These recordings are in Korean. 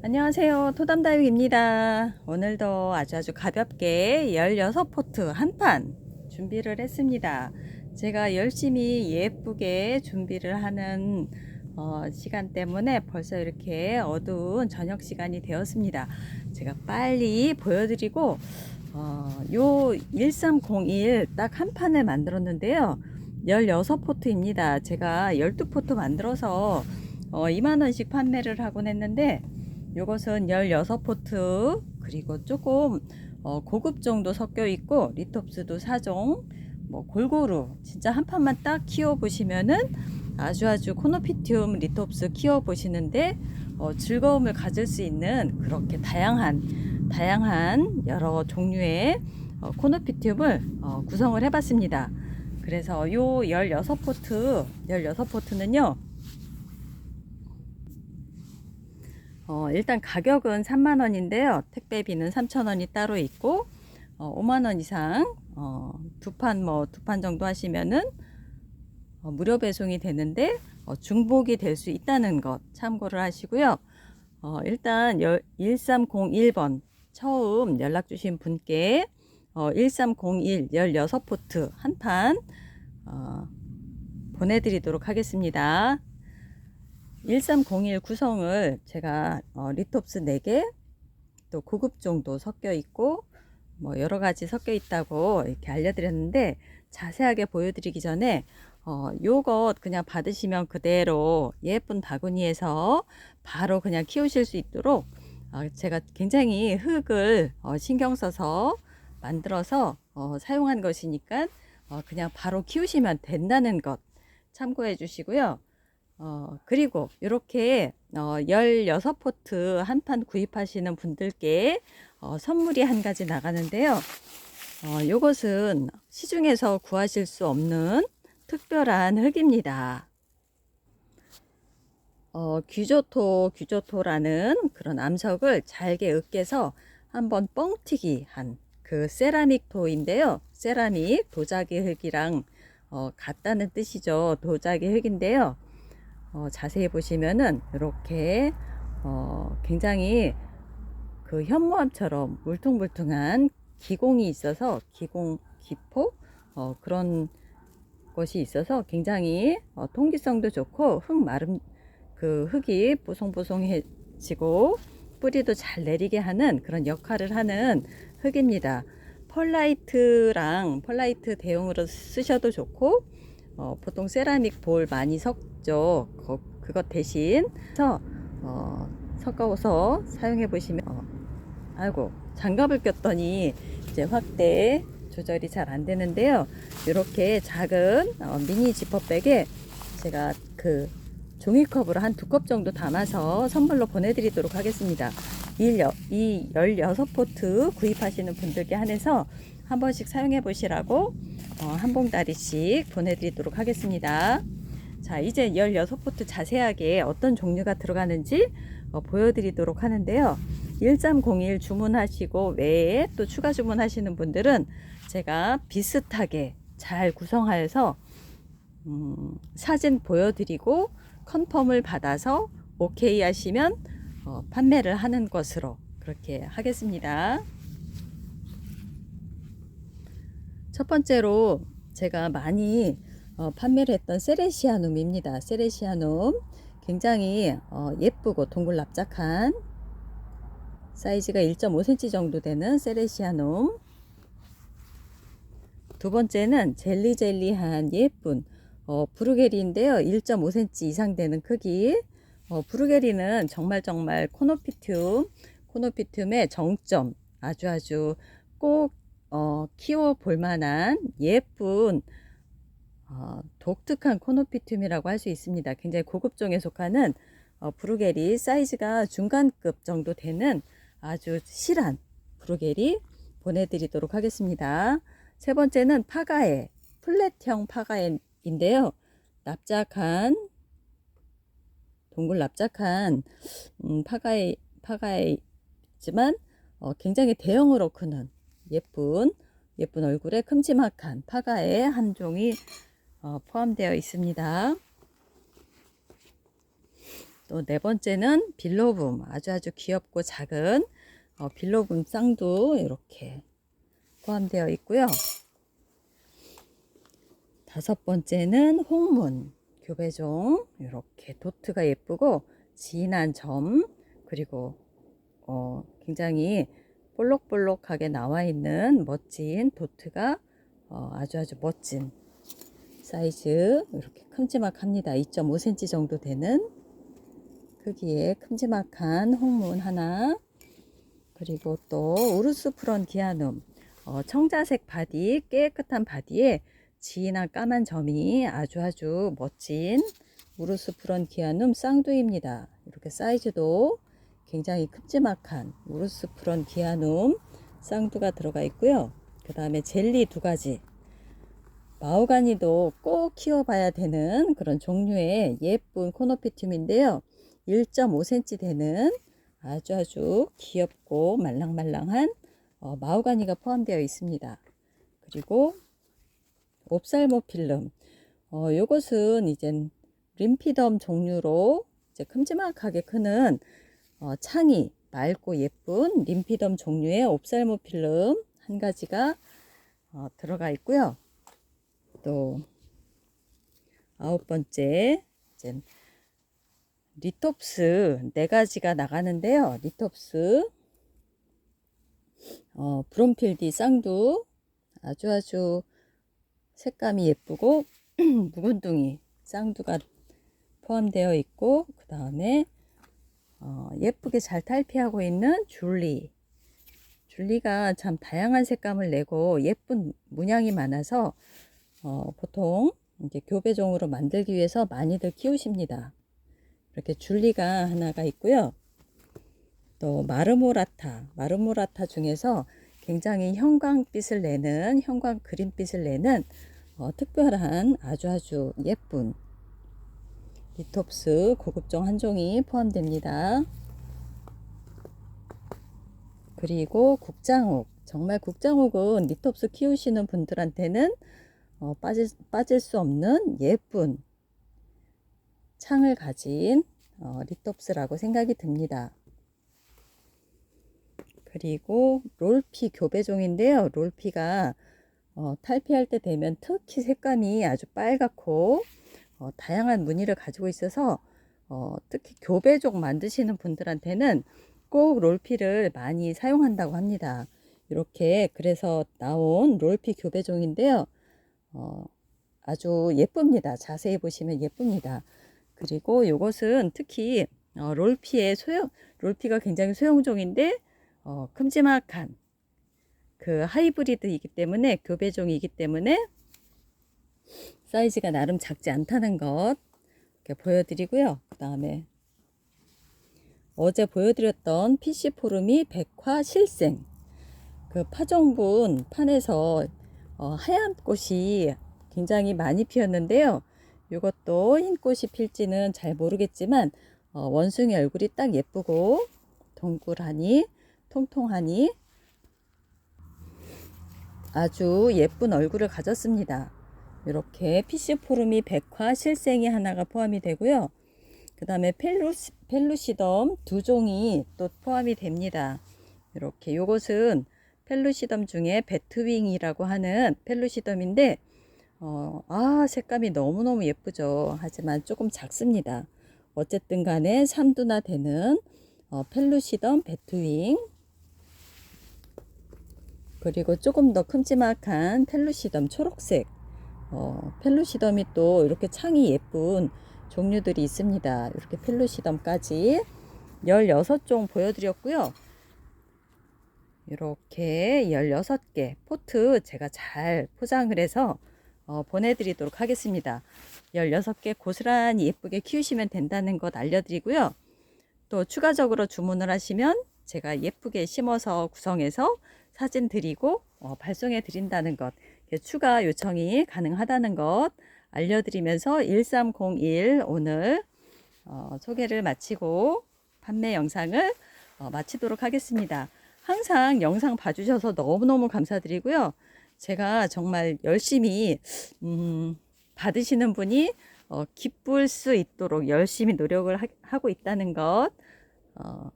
안녕하세요. 토담다육입니다. 오늘도 아주 아주 가볍게 16포트 한판 준비를 했습니다. 제가 열심히 예쁘게 준비를 하는 어, 시간 때문에 벌써 이렇게 어두운 저녁 시간이 되었습니다. 제가 빨리 보여드리고 어, 요 1301 딱 한 판을 만들었는데요. 16포트입니다. 제가 12포트 만들어서 어, 2만원씩 판매를 하곤 했는데 요것은 16포트 그리고 조금 어, 고급 정도 섞여 있고 리톱스도 4종 뭐 골고루 진짜 한 판만 딱 키워 보시면은 아주 아주 코노피티움 리톱스 키워 보시는데 어, 즐거움을 가질 수 있는 그렇게 다양한 다양한 여러 종류의 어, 코노피티움을 어, 구성을 해봤습니다. 그래서 요 16포트 16포트는요 어, 일단 가격은 3만원인데요. 택배비는 3천원이 따로 있고, 어, 5만원 이상, 어, 두 판, 뭐, 두 판 정도 하시면은, 어, 무료 배송이 되는데, 어, 중복이 될 수 있다는 것 참고를 하시고요. 어, 일단, 1301번, 처음 연락 주신 분께, 어, 1301 16포트 한 판, 어, 보내드리도록 하겠습니다. 1301 구성을 제가 어, 리톱스 4개 또 고급 정도 섞여 있고 뭐 여러 가지 섞여 있다고 이렇게 알려드렸는데 자세하게 보여드리기 전에 어, 요것 그냥 받으시면 그대로 예쁜 바구니에서 바로 그냥 키우실 수 있도록 어, 제가 굉장히 흙을 어, 신경 써서 만들어서 어, 사용한 것이니까 어, 그냥 바로 키우시면 된다는 것 참고해 주시고요. 어, 그리고 이렇게 어, 16포트 한 판 구입하시는 분들께 어, 선물이 한 가지 나가는데요. 어, 요것은 시중에서 구하실 수 없는 특별한 흙입니다. 어, 귀조토, 귀조토라는 그런 암석을 잘게 으깨서 한번 뻥튀기 한 그 세라믹 토인데요. 세라믹 도자기 흙이랑 어, 같다는 뜻이죠. 도자기 흙인데요. 어, 자세히 보시면은 이렇게 어, 굉장히 그 현무암처럼 물퉁물퉁한 기공이 있어서 기공 기포 어, 그런 것이 있어서 굉장히 어, 통기성도 좋고 흙 마름 그 흙이 보송보송해지고 뿌리도 잘 내리게 하는 그런 역할을 하는 흙입니다. 펄라이트랑 펄라이트 대용으로 쓰셔도 좋고 어, 보통 세라믹 볼 많이 섞죠. 거, 그것 대신 서 어, 섞어서 사용해 보시면 어, 아이고 장갑을 꼈더니 이제 확대 조절이 잘 안 되는데요. 이렇게 작은 어, 미니 지퍼백에 제가 그 종이컵으로 한 두 컵 정도 담아서 선물로 보내드리도록 하겠습니다. 이 16포트 구입하시는 분들께 한해서 한 번씩 사용해 보시라고 어, 한 봉다리씩 보내드리도록 하겠습니다. 자, 이제 16포트 자세하게 어떤 종류가 들어가는지 어, 보여드리도록 하는데요. 1301 주문하시고 외에 또 추가 주문하시는 분들은 제가 비슷하게 잘 구성하여서 음, 사진 보여드리고 컨펌을 받아서 오케이 하시면 어, 판매를 하는 것으로 그렇게 하겠습니다. 첫 번째로 제가 많이 어, 판매를 했던 세레시아눔입니다. 세레시아눔 굉장히 어, 예쁘고 동글납작한 사이즈가 1.5cm 정도 되는 세레시아눔 두 번째는 젤리젤리한 예쁜 어, 브루게리인데요. 1.5cm 이상 되는 크기 어, 브루게리는 정말 정말 코노피튬 코노피튬의 정점 아주 아주 꼭 어, 키워 볼 만한 예쁜 어, 독특한 코노피튬이라고 할 수 있습니다. 굉장히 고급종에 속하는 어, 브루게리 사이즈가 중간급 정도 되는 아주 실한 브루게리 보내드리도록 하겠습니다. 세 번째는 파가에 플랫형 파가에인데요. 납작한 동글 납작한 음, 파가에 파가에지만 어, 굉장히 대형으로 크는 예쁜 예쁜 얼굴에 큼지막한 파가에 한 종이 어, 포함되어 있습니다. 또 네 번째는 빌로붐 아주 아주 귀엽고 작은 어, 빌로붐 쌍도 이렇게 포함되어 있고요. 다섯 번째는 홍문 교배종 이렇게 도트가 예쁘고 진한 점 그리고 어, 굉장히 볼록볼록하게 나와 있는 멋진 도트가 어, 아주 아주 멋진 사이즈 이렇게 큼지막합니다. 2.5cm 정도 되는 크기의 큼지막한 홍문 하나 그리고 또 우르스 프론디아눔 어, 청자색 바디 깨끗한 바디에 진한 까만 점이 아주 아주 멋진 우르스 프론디아눔 쌍두입니다. 이렇게 사이즈도 굉장히 큼지막한 우르스 프론디아눔 쌍두가 들어가 있고요. 그 다음에 젤리 두 가지 마호가니도 꼭 키워봐야 되는 그런 종류의 예쁜 코노피튬인데요. 1.5cm 되는 아주 아주 귀엽고 말랑말랑한 어, 마호가니가 포함되어 있습니다. 그리고 옵살모필름 어, 요것은 이젠 림피덤 종류로 이제 큼지막하게 크는 어, 창이 맑고 예쁜 림피덤 종류의 옵살모필름 한 가지가 어, 들어가 있고요. 또 아홉 번째 이제 리톱스 네 가지가 나가는데요. 리톱스 어, 브롬필디 쌍두 아주 아주 색감이 예쁘고 묵은둥이 쌍두가 포함되어 있고 그 다음에 어, 예쁘게 잘 탈피하고 있는 줄리 줄리가 참 다양한 색감을 내고 예쁜 문양이 많아서 어, 보통 이제 교배종으로 만들기 위해서 많이들 키우십니다. 이렇게 줄리가 하나가 있고요. 또 마르모라타, 마르모라타 중에서 굉장히 형광빛을 내는 형광 그린빛을 내는 어, 특별한 아주 아주 예쁜 리톱스 고급종 한 종이 포함됩니다. 그리고 국장옥 정말 국장옥은 리톱스 키우시는 분들한테는 어, 빠질, 빠질 수 없는 예쁜 창을 가진 어, 리톱스라고 생각이 듭니다. 그리고 롤피 교배종인데요. 롤피가 어, 탈피할 때 되면 특히 색감이 아주 빨갛고 어, 다양한 무늬를 가지고 있어서 어, 특히 교배종 만드시는 분들한테는 꼭 롤피를 많이 사용한다고 합니다. 이렇게 그래서 나온 롤피 교배종인데요. 어, 아주 예쁩니다. 자세히 보시면 예쁩니다. 그리고 이것은 특히 어, 롤피의 소형 롤피가 굉장히 소형종인데 어, 큼지막한 그 하이브리드이기 때문에 교배종이기 때문에 사이즈가 나름 작지 않다는 것 이렇게 보여드리고요. 그 다음에 어제 보여드렸던 PC 포름이 백화 실생 그 파종분 판에서 어, 하얀 꽃이 굉장히 많이 피었는데요. 이것도 흰 꽃이 필지는 잘 모르겠지만 어, 원숭이 얼굴이 딱 예쁘고 동글하니 통통하니 아주 예쁜 얼굴을 가졌습니다. 이렇게 PC 포름이 백화 실생이 하나가 포함이 되고요. 그 다음에 펠루시, 펠루시덤 두 종이 또 포함이 됩니다. 이렇게 요것은 펠루시덤 중에 배트윙이라고 하는 펠루시덤인데 어, 아 색감이 너무너무 예쁘죠. 하지만 조금 작습니다. 어쨌든 간에 3두나 되는 어, 펠루시덤 배트윙 그리고 조금 더 큼지막한 펠루시덤 초록색 어, 펠루시덤이 또 이렇게 창이 예쁜 종류들이 있습니다. 이렇게 펠루시덤까지 16종 보여드렸고요. 이렇게 16개 포트 제가 잘 포장을 해서 어, 보내드리도록 하겠습니다. 16개 고스란히 예쁘게 키우시면 된다는 것 알려드리고요. 또 추가적으로 주문을 하시면 제가 예쁘게 심어서 구성해서 사진 드리고 어, 발송해 드린다는 것 추가 요청이 가능하다는 것 알려드리면서 1301 오늘 어, 소개를 마치고 판매 영상을 어, 마치도록 하겠습니다. 항상 영상 봐주셔서 너무너무 감사드리고요. 제가 정말 열심히 음, 받으시는 분이 어, 기쁠 수 있도록 열심히 노력을 하, 하고 있다는 것 어,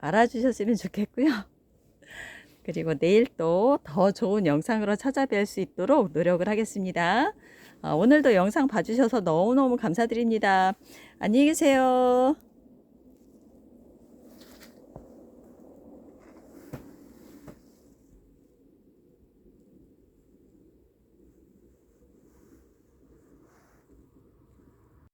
알아주셨으면 좋겠고요. 그리고 내일 또 더 좋은 영상으로 찾아뵐 수 있도록 노력을 하겠습니다. 어, 오늘도 영상 봐주셔서 너무너무 감사드립니다. 안녕히 계세요.